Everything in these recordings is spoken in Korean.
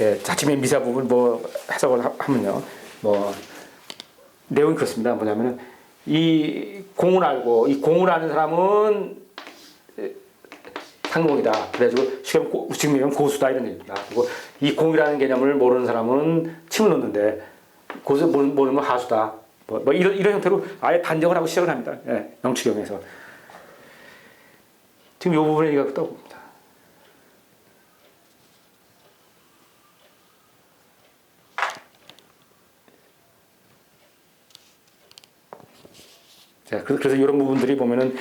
예, 자침의 미사 부분 뭐 해석을 하- 하면요. 뭐 내용이 그렇습니다. 뭐냐면은 이 공을 알고 이 공을 아는 사람은 에, 상공이다. 그래가지고 지금 고, 지금 고수다 이런 얘기입니다. 그리고 이 공이라는 개념을 모르는 사람은 침을 놓는데 고수 모르는, 건 하수다. 뭐, 뭐 이런 이런 형태로 아예 단정을 하고 시작을 합니다. 예, 영치경에서 지금 이 부분에 얘기가 떠옵니다. 자, 그- 그래서 이런 부분들이 보면은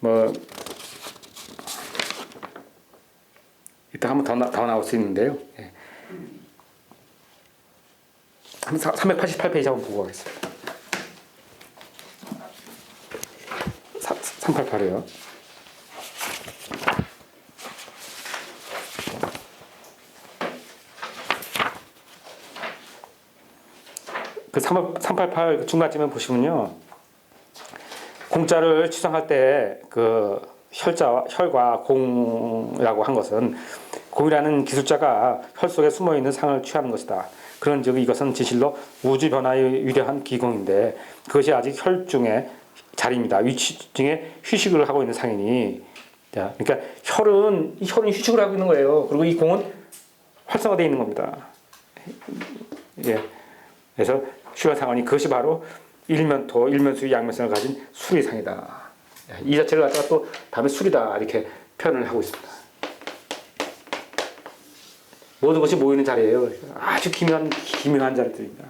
뭐 이따 한번 더, 나, 더 나올 수 있는데요. 예. 한번 388페이지 한번 보고 가겠습니다. 388이요. 그 388 중간쯤에 보시면요. 공자를 추상할 때 그 혈자 혈과 공이라고 한 것은 공이라는 기술자가 혈 속에 숨어 있는 상을 취하는 것이다. 그런즉 이것은 진실로 우주 변화의 위대한 기공인데 그것이 아직 혈중의 자리입니다. 위치 중에 휴식을 하고 있는 상이니 자, 그러니까 혈은 이 혈은 휴식을 하고 있는 거예요. 그리고 이 공은 활성화되어 있는 겁니다. 예. 그래서 휴화상원이 그것이 바로 일면토, 일면수의 양면성을 가진 수리상이다. 이 자체를 갖다가 또 다음에 수리다 이렇게 표현을 하고 있습니다. 모든 것이 모이는 자리예요. 아주 기묘한 기묘한 자리들입니다.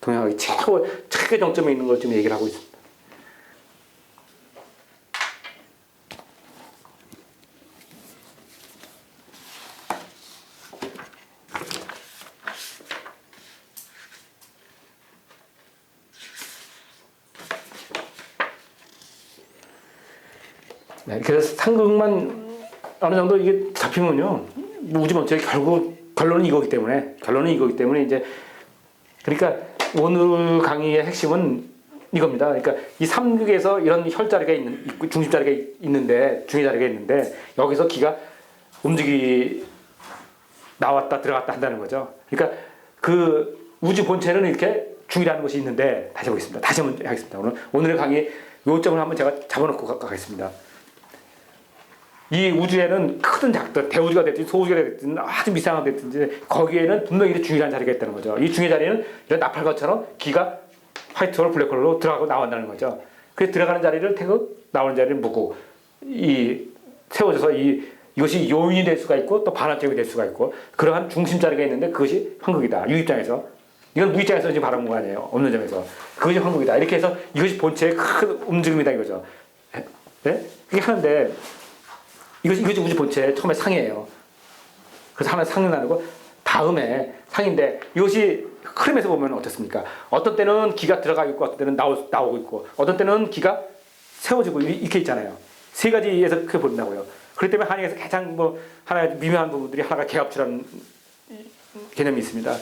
동양학이 최고 최고 정점에 있는 걸좀 얘기를 하고 있습니다. 네, 그래서 상극만 어느 정도 이게 잡히면요 우주 전체 결국 결론은 이거기 때문에 결론은 이거기 때문에 이제 그러니까 오늘 강의의 핵심은 이겁니다. 그러니까 이 삼극에서 이런 혈 자리가 있는 있고 중심 자리가 있는데 중의 자리가 있는데 여기서 기가 움직이 나왔다 들어갔다 한다는 거죠. 그러니까 그 우주 본체는 이렇게 중이라는 것이 있는데 다시 보겠습니다. 다시 한번 하겠습니다. 오늘 오늘의 강의 요점을 한번 제가 잡아놓고 가- 가겠습니다. 이 우주에는 크든 작든 대우주가 됐든 소우주가 됐든 아주 미상하게 됐든지 거기에는 분명히 중요한 자리가 있다는 거죠. 이 중의 자리는 이런 나팔관처럼 기가 화이트홀 블랙홀로 들어가고 나온다는 거죠. 그 들어가는 자리를 태극 나오는 자리를 무고 이 세워져서 이 이것이 요인이 될 수가 있고 또 반환점이 될 수가 있고 그러한 중심 자리가 있는데 그것이 황극이다. 유 입장에서 이건 무 입장에서 지금 바라본 거 아니에요. 없는 점에서 그것이 황극이다. 이렇게 해서 이것이 본체의 큰 움직임이다 이거죠. 네? 그게 하는데 이것이 이것이 우주 본체 처음에 상이에요. 그래서 하나 상이 나누고 다음에 상인데 이것이 흐름에서 보면 어떻습니까? 어떤 때는 기가 들어가 있고 어떤 때는 나오, 나오고 있고 어떤 때는 기가 세워지고 이- 이렇게 있잖아요. 세 가지에서 그렇게 본다고요. 그렇기 때문에 한의에서 가장 뭐 하나 미묘한 부분들이 하나가 개합치라는 개념이 있습니다.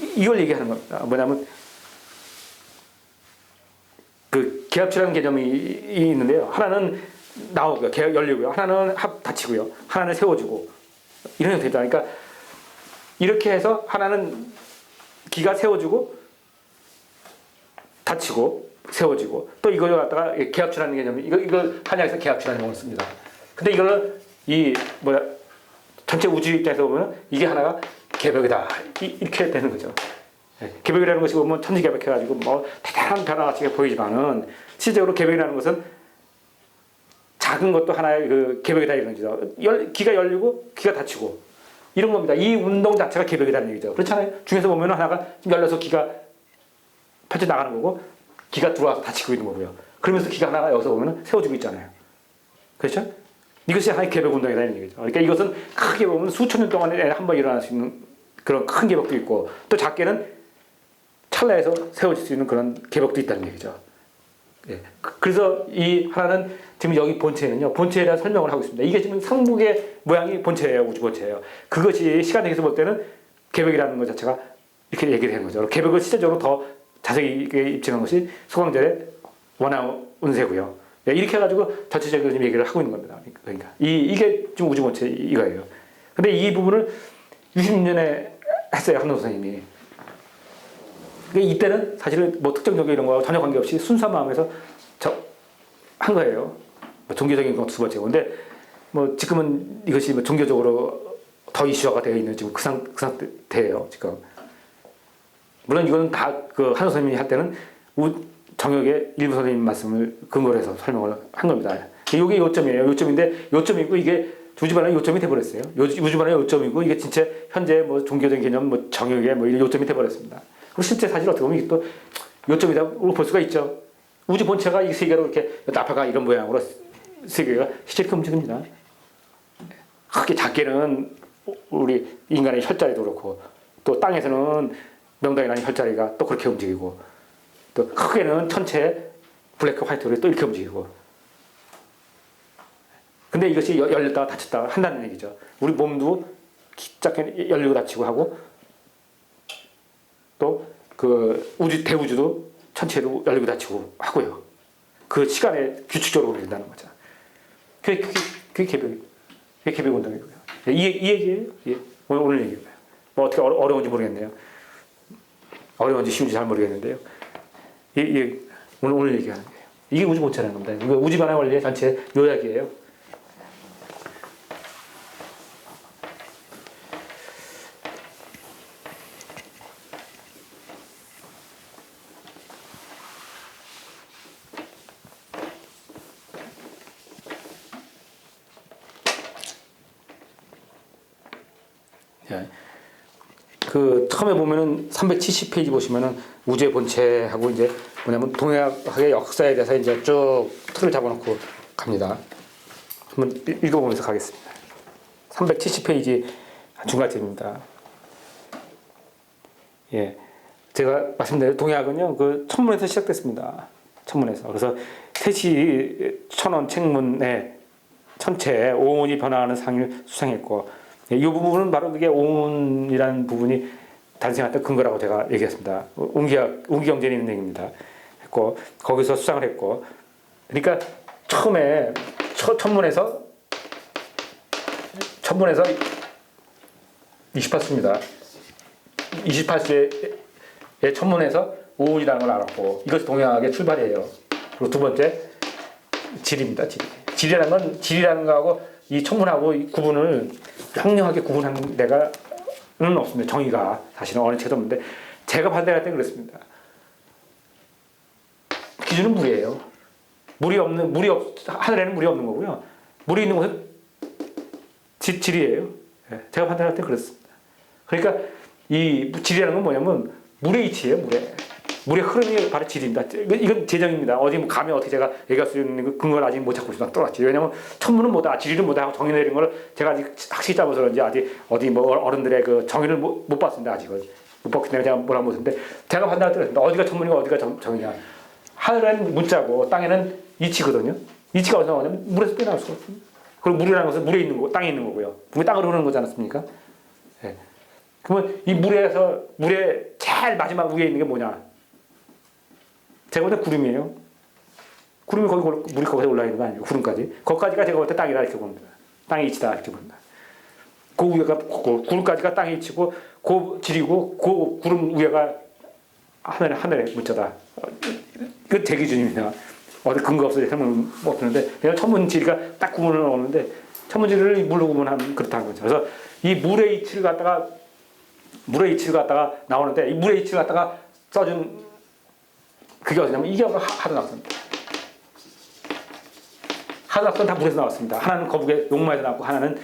이- 이걸 얘기하는 겁니다. 뭐냐면 그 개합치라는 개념이 이- 있는데요. 하나는 나오고요. 개 열리고요. 하나는 합 닫히고요. 하나는 세워지고 이런 형태입니다. 그러니까 이렇게 해서 하나는 기가 세워지고 닫히고 세워지고 또 이걸 갖다가 개합치라는 개념이 이거 이걸 한약에서 개합치라는 용어를 씁니다. 근데 이거는 이 뭐야 전체 우주 입장에서 보면 이게 하나가 개벽이다 이- 이렇게 되는 거죠. 예, 개벽이라는 것이 보면 천지개벽해가지고 뭐 대단한 변화같이 보이지만은 실제로 개벽이라는 것은 작은 것도 하나의 그 개벽이다 이런 거죠. 열, 기가 열리고 기가 닫히고 이런 겁니다. 이 운동 자체가 개벽이라는 얘기죠. 그렇잖아요. 중에서 보면 하나가 열려서 기가 펼쳐 나가는 거고 기가 들어와서 닫히고 있는 거고요. 그러면서 기가 하나가 여기서 보면 세워지고 있잖아요. 그렇죠? 이것이 하나의 개벽 운동이다 이런 얘기죠. 그러니까 이것은 크게 보면 수천 년 동안에 한 번 일어날 수 있는 그런 큰 개벽도 있고 또 작게는 찰나에서 세워질 수 있는 그런 개벽도 있다는 얘기죠. 예. 그- 그래서 이 하나는 지금 여기 본체는요. 본체에 대한 설명을 하고 있습니다. 이게 지금 상북의 모양이 본체예요. 우주 본체예요. 그것이 시간에서 볼 때는 개벽이라는 것 자체가 이렇게 얘기를 하는 거죠. 개벽을 실제적으로 더 자세히 입증한 것이 소강절의 원화 운세고요. 예, 이렇게 해가지고 지금 얘기를 하고 있는 겁니다. 그러니까 이 이게 지금 우주 본체 이거예요. 근데 이 부분을 60년에 했어요 한동 선생님이. 근데 이때는 사실은 뭐 특정 종교 이런 거 전혀 관계없이 순수한 마음에서 저 한 거예요. 뭐 종교적인 건 두 번째고. 근데 뭐 지금은 이것이 뭐 종교적으로 더 이슈화가 되어 있는 지금 그, 상, 그 상태예요 지금. 물론 이거는 다 그 한호 선생님이 할 때는 우, 정역의 일부 선생님 말씀을 근거로 해서 설명을 한 겁니다. 이게 요점이에요. 요점인데 요점이고 이게 우주반의 요점이 돼버렸어요. 요- 우주반의 요점이고 이게 진짜 현재 뭐 종교적인 개념, 뭐 정역의 뭐 이런 요점이 돼버렸습니다. 그리고 실제 사실 어떻게 보면 또 요점이라고 볼 수가 있죠. 우주 본체가 이 세계로 이렇게 나파가 이런 모양으로 세계가 실제 움직입니다. 크게 작게는 우리 인간의 혈자리도 그렇고 또 땅에서는 명당이라는 혈자리가 또 그렇게 움직이고 또 크게는 천체 블랙 화이트홀이 또 이렇게 움직이고 근데 이것이 여- 열렸다가 닫혔다가 한다는 얘기죠. 우리 몸도 작게 열리고 닫히고 하고 또 그 우주 대우주도 천체로 열리고 닫히고 하고요. 그 시간에 규칙적으로 울린다는 거죠. 그게 그게 그게 개벽 그게 개벽 운동이고요. 예, 이, 이 얘기예요. 예. 오늘 오늘 얘기예요. 뭐 어떻게 어려, 어려운지 모르겠네요. 어려운지 쉬운지 잘 모르겠는데요. 이, 이 오늘 오늘 얘기하는 거예요. 이게 우주 본체라는 겁니다. 우주 반의 원리의 전체 요약이에요. 예. 그 처음에 보면은 370페이지 보시면은 우주의 본체하고 이제 뭐냐면 동양학의 역사에 대해서 이제 쭉 틀을 잡아놓고 갑니다. 한번 읽- 읽어보면서 가겠습니다. 370페이지 중간쯤입니다. 예, 제가 말씀드린 동양학은요 그 천문에서 시작됐습니다. 천문에서 그래서 태시 천원 책문에 천체 오온이 변화하는 상을 수상했고 예, 이 부분은 바로 그게 오온이라는 부분이 탄생했던 근거라고 제가 얘기했습니다. 운기학 운기경제에 있는 얘기입니다. 했고 거기서 수상을 했고 그러니까 처음에 첫 천문에서 천문에서 28수입니다. 28수의 천문에서 오온이라는 걸 알았고 이것이 동양학의 출발이에요. 그리고 두 번째 질입니다. 질. 질이라는 건 질이라는 거하고 이 천문하고 이 구분을 명령하게 구분하는 데가는 없습니다. 정의가 사실은 어느 책도 없는데 제가 반대할 때 그렇습니다. 기준은 물이에요. 물이 없는 물이 없 하늘에는 물이 없는 거고요. 물이 있는 곳은 질, 질이에요. 예, 제가 판단할 때 그렇습니다. 그러니까 이 질이라는 건 뭐냐면 물의 이치예요. 물의 물의 흐름이 바로 질입니다. 이건- 재정입니다. 어디 뭐 감히 어떻게 제가 얘기할 수 있는 그 근거를 아직 못 찾고 있습니다. 또랐지. 왜냐면 천문은 뭐다, 지리는 뭐다 하고 정의 내린 걸 제가 아직 확실히 잡아서 그런지 아직 어디 뭐 어른들의 그 정의를 못, 못 봤습니다. 아직은 못 봤기 때문에 제가 뭐라 못했는데 제가 판단할 때 그렇습니다. 어디가 천문이고 어디가 정, 정이냐. 하늘에는 문자고 땅에는 이치거든요. 이치가 어디서 나오냐면 물에서 빼나올 수가 없습니다. 그리고 물이라는 것은 물에 있는 거, 땅에 있는 거고요. 물이 땅으로 흐르는 거지 않습니까? 예. 그러면 이 물에서 물의 제일 마지막 위에 있는 게 뭐냐? 제가 볼 때 구름이에요. 구름이 거기 올- 물이 거기서 올라 있는 거 아니에요? 구름까지. 거기까지가 제가 볼 때 땅이다 이렇게 봅니다. 땅의 이치다 이렇게 봅니다. 그 위에가 그 구름까지가 땅의 이치고 그 질이고 그 구름 위에가 하늘의 하늘의 문자다. 어, 그제 기준입니다. 어디 근거 없어서 설명 없는데 그냥 천문 지리가 딱 구분을 넣었는데 천문 지리를 물로 구분하면 그렇다는 거죠. 그래서 이 물의 이치를 갖다가 물의 이치를 갖다가 나오는데 이 물의 이치를 갖다가 써준 그게 어디냐면 이게 바로 하- 하드 낙서입니다. 하드 낙서는 다 물에서 나왔습니다. 하나는 거북의 용마에서 나왔고 하나는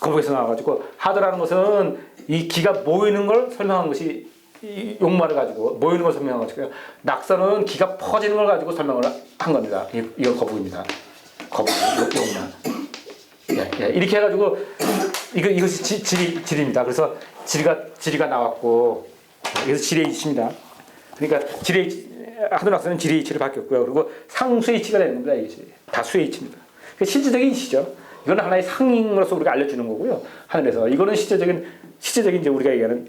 거북에서 나와가지고 하드라는 것은 이 기가 모이는 걸 설명한 것이 이 용마를 가지고 모이는 걸 설명한 것이고요. 낙서는 기가 퍼지는 걸 가지고 설명을 한 겁니다. 이- 이건 거북입니다. 거북 용- 용마. 예, 예. 이렇게 해가지고 이거 이것이 지, 질이 질입니다. 그래서 질이가 질이가 나왔고 그래서 질의 이치입니다. 그러니까 질의 이치- 하도낙 서는 질의 이치를 바뀌었고요. 그리고 상수의 이치가 되는 겁니다. 이것이 다수의 이치입니다. 그 실질적인 이치죠. 이건 하나의 상잉으로서 우리가 알려주는 거고요. 하늘에서 이거는 실제적인 실제적인 이제 우리가 얘기하는